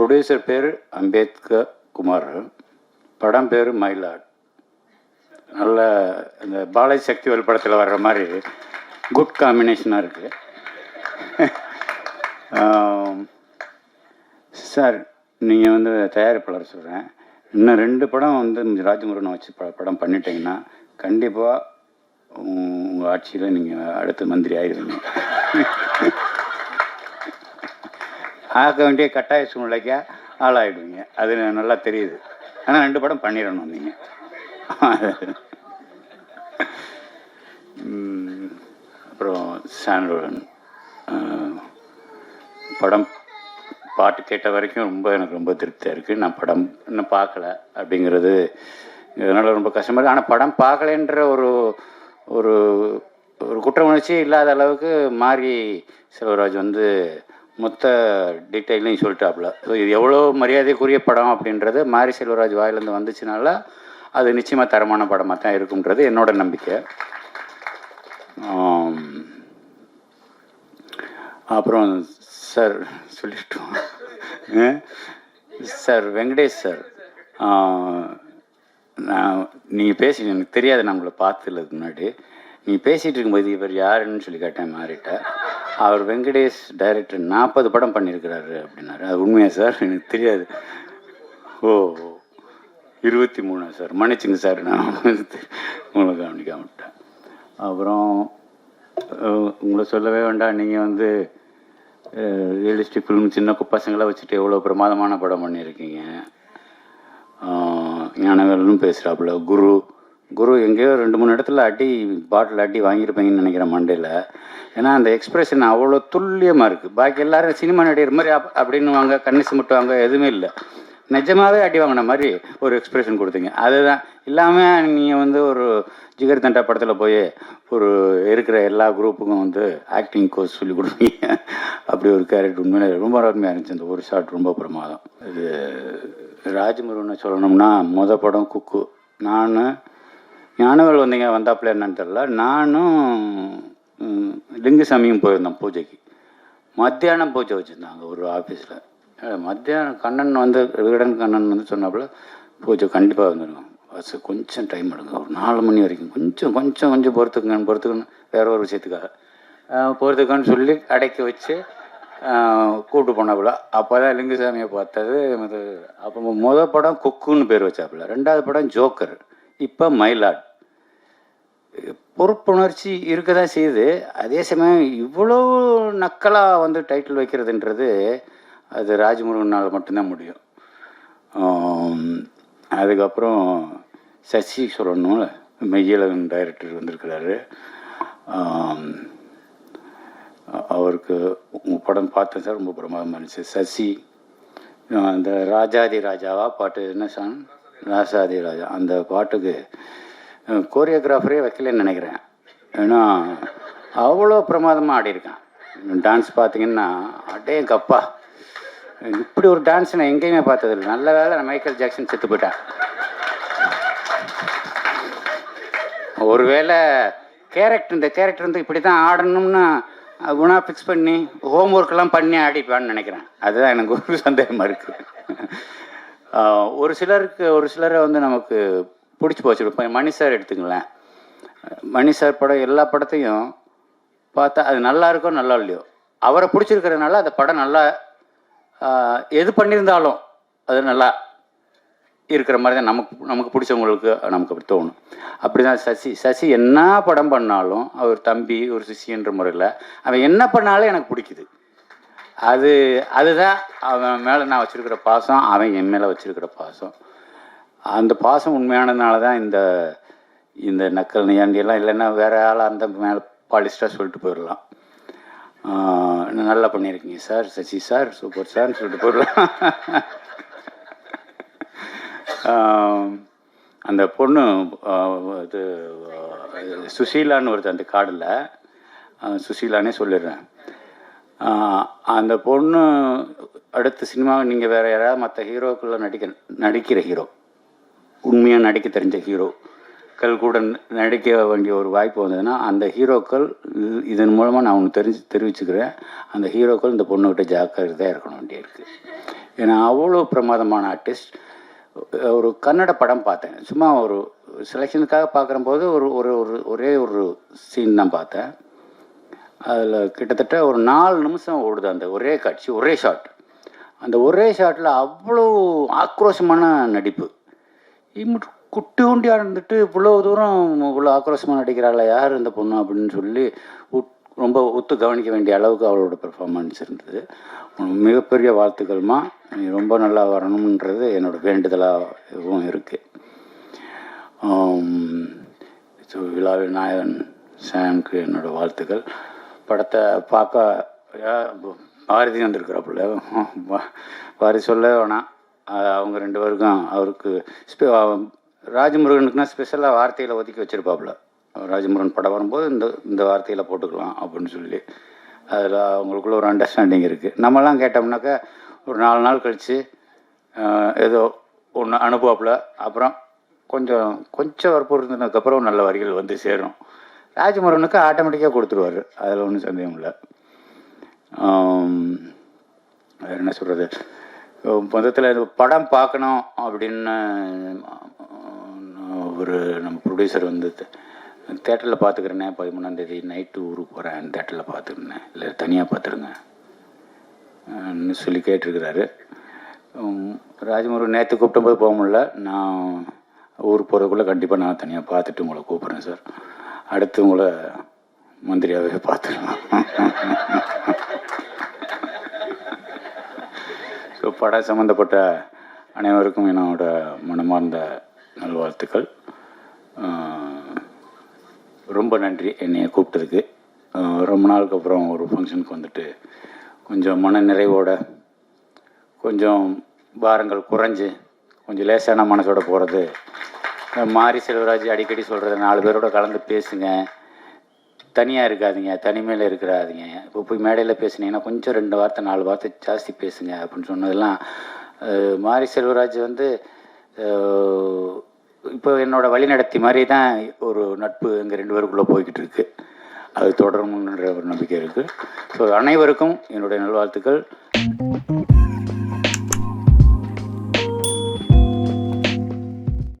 Producer பேர் அம்பேத்கர் குமார். படம் பேர் மயிலாட். நல்ல இந்த பாலாஜி சக்திவேல் படத்தில் வர்ற மாதிரி குட் காம்பினேஷனாக இருக்குது சார் நீங்கள் வந்து தயாரிப்பாளர் சொல்கிறேன் இன்னும் ரெண்டு படம் வந்து ராஜமுருகனை வச்சு ப படம் பண்ணிட்டீங்கன்னா கண்டிப்பாக உங்கள் ஆட்சியில் நீங்கள் அடுத்த மந்திரி ஆயிடுவீங்க ஆக வேண்டிய கட்டாய சூழ்நிலைக்கு ஆளாயிடுவீங்க. அது நல்லா தெரியுது. ஆனால் ரெண்டு படம் பண்ணிடணும் நீங்கள் அப்புறம் சாண்டோன் படம் பாட்டு கேட்ட வரைக்கும் ரொம்ப எனக்கு ரொம்ப திருப்தியாக இருக்குது நான் படம் இன்னும் பார்க்கல அப்படிங்கிறது இதனால் ரொம்ப கஷ்டமாக இருக்குது ஆனால் படம் பார்க்கலன்ற ஒரு ஒரு ஒரு குற்ற உணர்ச்சி இல்லாத அளவுக்கு மாறி செல்வராஜ் வந்து மொத்த டீட்டெயிலையும் சொல்லிட்டாப்புல. ஸோ இது எவ்வளோ மரியாதைக்குரிய படம் அப்படின்றது மாரி செல்வராஜ் வாயிலேருந்து வந்துச்சுனால அது நிச்சயமாக தரமான படமாக தான் இருக்குன்றது என்னோட நம்பிக்கை. அப்புறம் சார் சொல்லிட்டோம். Sir Venkatesh sir. நான் நீங்கள் பேசி எனக்கு தெரியாது நான் உங்களை பார்த்ததில்ல இதுக்கு முன்னாடி. நீங்கள் பேசிகிட்டு இருக்கும்போது இவர் யாருன்னு சொல்லி கேட்டேன் மாறிட்ட அவர் வெங்கடேஷ் டைரக்டர் நாற்பது படம் பண்ணியிருக்கிறாரு அப்படின்னாரு. அது உண்மையா சார் எனக்கு தெரியாது. ஓ இருபத்தி மூணா சார் மன்னிச்சுங்க சார் நான் உங்களுக்கு கவனிக்க விட்டேன். அப்புறம் உங்களை சொல்லவே வேண்டாம். நீங்கள் வந்து ரியலிஸ்டிக் ஃபிலிம் சின்ன பசங்களாக பசங்களை வச்சுட்டு எவ்வளோ பிரமாதமான படம் பண்ணியிருக்கீங்க. ஞானவேலனும் பேசுகிறாப்புல குரு குரு எங்கேயோ ரெண்டு மூணு இடத்துல அடி பாட்டில் அடி வாங்கியிருப்பீங்கன்னு நினைக்கிறேன் மண்டையில். ஏன்னா அந்த எக்ஸ்பிரஷன் அவ்வளோ துல்லியமாக இருக்குது பாக்கி எல்லாரும் சினிமா நடிகர் மாதிரி அப் அப்படின்னுவாங்க கண்ணி சிமிட்டுவாங்க எதுவுமே இல்லை. நிஜமாகவே அடி வாங்கின மாதிரி ஒரு எக்ஸ்பிரஷன் கொடுத்தீங்க. அதுதான். இல்லாமல் நீங்கள் வந்து ஒரு ஜிகர் தண்டா படத்தில் போய் ஒரு இருக்கிற எல்லா குரூப்புக்கும் வந்து ஆக்டிங் கோர்ஸ் சொல்லி கொடுப்பீங்க. அப்படி ஒரு கேரக்டர் உண்மையிலே ரொம்ப அருமையாக இருந்துச்சு. அந்த ஒரு ஷாட் ரொம்ப பிரமாதம். இது ராஜமுருகனை சொல்லணும்னா மொதல் படம் குக்கு. நான் ஞானவேல் வந்தீங்க வந்தாப்புல என்னன்னு தெரில நானும் லிங்குசாமியும் போயிருந்தோம் பூஜைக்கு. மத்தியானம் பூஜை வச்சுருந்தாங்க ஒரு ஆஃபீஸில் மத்தியானம் கண்ணன் வந்து விகடன் கண்ணன் வந்து சொன்னாப்புல பூஜை கண்டிப்பாக வந்துடும் பஸ் கொஞ்சம் டைம் எடுங்க. ஒரு நாலு மணி வரைக்கும் கொஞ்சம் கொஞ்சம் கொஞ்சம் பொறுத்துக்குங்கன்னு பொறுத்துக்கணும் வேற ஒரு விஷயத்துக்காக. பொறுத்துக்கன்னு சொல்லி அடக்கி வச்சு அஹ், கூட்டு போனாப்புல. அப்போ தான் லிங்குசாமியை பார்த்தது அப்போ முத படம் குக்குன்னு பேர் வச்சாப்புல. ரெண்டாவது படம் ஜோக்கர். இப்போ மயிலாட் பொறுப்புணர்ச்சி இருக்க தான் செய்யுது. அதே சமயம் இவ்வளோ நக்கலாக வந்து டைட்டில் வைக்கிறதுன்றது அது ராஜமுருகனால் மட்டும்தான் முடியும். அதுக்கப்புறம் சசி சொல்லணும் மெய்யழகன் டைரக்டர் வந்திருக்கிறாரு. அவருக்கு உங்கள் படம் பார்த்தேன் சார் ரொம்ப பிரமாதமாக இருந்துச்சு. சசி அந்த ராஜாதி ராஜாவா பாட்டு என்ன சாங்? ராசாதி ராஜா அந்த பாட்டுக்கு கோரியோகிராஃபரே வைக்கலன்னு நினைக்கிறேன். ஏன்னா அவ்வளோ பிரமாதமாக ஆடியிருக்கான். டான்ஸ் பார்த்தீங்கன்னா அடே கப்பா. இப்படி ஒரு டான்ஸ் நான் எங்கேயுமே பார்த்ததில்லை. நல்ல வேலை நான் மைக்கேல் ஜாக்சன் செத்து போயிட்டேன். ஒருவேளை கேரக்டர் இந்த கேரக்டர் வந்து இப்படி தான் ஆடணும்னு குணா ஃபிக்ஸ் பண்ணி ஹோம் ஒர்க்கெல்லாம் பண்ணி ஆடிப்பான்னு நினைக்கிறேன். அதுதான் எனக்கு ஒரு சந்தேகமாக இருக்குது ஒரு சிலருக்கு ஒரு சிலரை வந்து நமக்கு பிடிச்சி போச்சுருப்போம் மணி சார் எடுத்துங்களேன். மணி சார் படம் எல்லா படத்தையும் பார்த்தா அது நல்லா இருக்கோ நல்லா இல்லையோ அவரை பிடிச்சிருக்கிறதுனால அந்த படம் நல்லா எது பண்ணியிருந்தாலும் அது நல்லா இருக்கிற மாதிரி தான் நமக்கு நமக்கு பிடிச்சவங்களுக்கு நமக்கு அப்படி தோணும். அப்படி தான் சசி சசி என்ன படம் பண்ணாலும் அவர் தம்பி ஒரு சிஷியன்ற முறையில் அவன் என்ன பண்ணாலும் எனக்கு பிடிக்குது. அது அதுதான் அவன் மேலே நான் வச்சுருக்கிற பாசம் அவன் என் மேலே வச்சுருக்கிற பாசம். அந்த பாசம் உண்மையானதுனால தான் இந்த இந்த நக்கல் நியாண்டியெல்லாம் இல்லைன்னா வேற ஆளாக அந்த மேலே பாலிஸ்டாக சொல்லிட்டு போயிடலாம் நல்லா பண்ணியிருக்கீங்க சார் சசி சார் சூப்பர் சார்னு சொல்லிட்டு போயிடலாம் அந்த பொண்ணு இது சுசீலான்னு ஒருத்தர் அந்த காடில் சுசீலானே சொல்லிடுறேன். அந்த பொண்ணு அடுத்த சினிமா நீங்கள் வேறு யாராவது மற்ற ஹீரோக்குள்ளே நடிக்க நடிக்கிற ஹீரோ உண்மையாக நடிக்க தெரிஞ்ச ஹீரோக்கள் கூட நடிக்க வேண்டிய ஒரு வாய்ப்பு வந்ததுன்னா அந்த ஹீரோக்கள் இதன் மூலமாக நான் ஒன்று தெரிஞ்சு தெரிவிச்சுக்கிறேன். அந்த ஹீரோக்கள் இந்த பொண்ணுக்கிட்ட ஜாக்கிரதையாக இருக்கணும் வேண்டிய இருக்குது ஏன்னா அவ்வளோ பிரமாதமான ஆர்டிஸ்ட் ஒரு கன்னட படம் பார்த்தேன். சும்மா ஒரு செலெக்ஷனுக்காக பார்க்குறம்போது ஒரு ஒரு ஒரு ஒரே ஒரு சீன் தான் பார்த்தேன். அதில் கிட்டத்தட்ட ஒரு நாலு நிமிஷம் ஓடுது அந்த ஒரே காட்சி ஒரே ஷாட் அந்த ஒரே ஷாட்டில் அவ்வளோ ஆக்ரோஷமான நடிப்பு. இம்மிட்டு குட்டி உண்டியா இருந்துட்டு இவ்வளோ தூரம் இவ்வளோ ஆக்ரோஷமாக நடிக்கிறாள் யார் இந்த பொண்ணு அப்படின்னு சொல்லி உட்- ரொம்ப ஒத்து கவனிக்க வேண்டிய அளவுக்கு அவளோட பெர்ஃபார்மன்ஸ் இருந்தது. மிகப்பெரிய வாழ்த்துக்கள்மா. நீ ரொம்ப நல்லா வரணுன்றது என்னோட வேண்டுதலாகவும் இருக்குது ஸோ விழாவில் நாயகன் சாம்க்கு என்னோடய வாழ்த்துக்கள். படத்தை பார்க்க பாரதி வந்திருக்கிறாப்புல. பா- பாரதி சொல்ல வேணாம் அவங்க ரெண்டு பேருக்கும் அவருக்கு ஸ்பெ- ராஜமுருகனுக்குனா ஸ்பெஷலாக வார்த்தையில் ஒதுக்கி வச்சுருப்பாப்புல. ராஜமுருகன் படம் வரும்போது இந்த இந்த வார்த்தையில் போட்டுக்கலாம் அப்படின்னு சொல்லி. அதில் அவங்களுக்குள்ள ஒரு அண்டர்ஸ்டாண்டிங் இருக்குது நம்மலாம் கேட்டோம்னாக்கா ஒரு நாலு நாள் கழித்து ஏதோ ஒன்று அனுப்புவாப்புல. அப்புறம் கொஞ்சம் கொஞ்சம் வற்புறுத்தினதுக்கப்புறம் நல்ல வரிகள் வந்து சேரும். ராஜமுருகனுக்கு ஆட்டோமேட்டிக்காக கொடுத்துருவாரு. அதில் ஒன்றும் சந்தேகம் இல்லை. வேறு என்ன சொல்கிறது மொத்தத்தில் படம் பார்க்கணும் அப்படின்னு ஒரு நம்ம ப்ரொடியூசர் வந்து தேட்டரில் பார்த்துக்கிறேனே பதிமூணாந்தேதி நைட்டு ஊருக்கு போகிறேன் தேட்டரில் பார்த்துக்கிறேன் இல்லை தனியாக பார்த்துருங்க சொல்லி கேட்டிருக்கிறாரு. உம், ராஜமுருகன் நேற்று கூப்பிட்டபோது போக முடியல. நான் ஊருக்கு போகிறதுக்குள்ளே கண்டிப்பாக நான் தனியாக பார்த்துட்டு உங்களை கூப்பிட்றேன் சார். அடுத்து உங்களை மந்திரியாகவே பார்த்துக்கலாம். ஸோ படம் சம்மந்தப்பட்ட அனைவருக்கும் என்னோட மனமார்ந்த நல்வாழ்த்துக்கள். ரொம்ப நன்றி என்னையை கூப்பிட்டதுக்கு. ரொம்ப நாளுக்கு அப்புறம் ஒரு ஃபங்க்ஷனுக்கு வந்துட்டு கொஞ்சம் மன நிறைவோட கொஞ்சம் பாரங்கள் குறைஞ்சு கொஞ்சம் லேசான மனசோட போகிறது மாரி செல்வராஜ் அடிக்கடி சொல்கிறது நாலு பேரோட கலந்து பேசுங்க. தனியாக இருக்காதீங்க தனிமையில் இருக்கிறாதீங்க. இப்போ போய் மேடையில் பேசுனீங்கன்னா கொஞ்சம் ரெண்டு வார்த்தை நாலு வார்த்தை ஜாஸ்தி பேசுங்க அப்படின்னு சொன்னதெல்லாம் மாரி செல்வராஜ் வந்து இப்போ என்னோடய வழிநடத்தி மாதிரி தான் ஒரு நட்பு எங்கள் ரெண்டு பேருக்குள்ளே போய்கிட்டு இருக்குது அது தொடரும்ன்ற ஒரு நம்பிக்கை இருக்குது ஸோ அனைவருக்கும் என்னுடைய நல்வாழ்த்துக்கள்.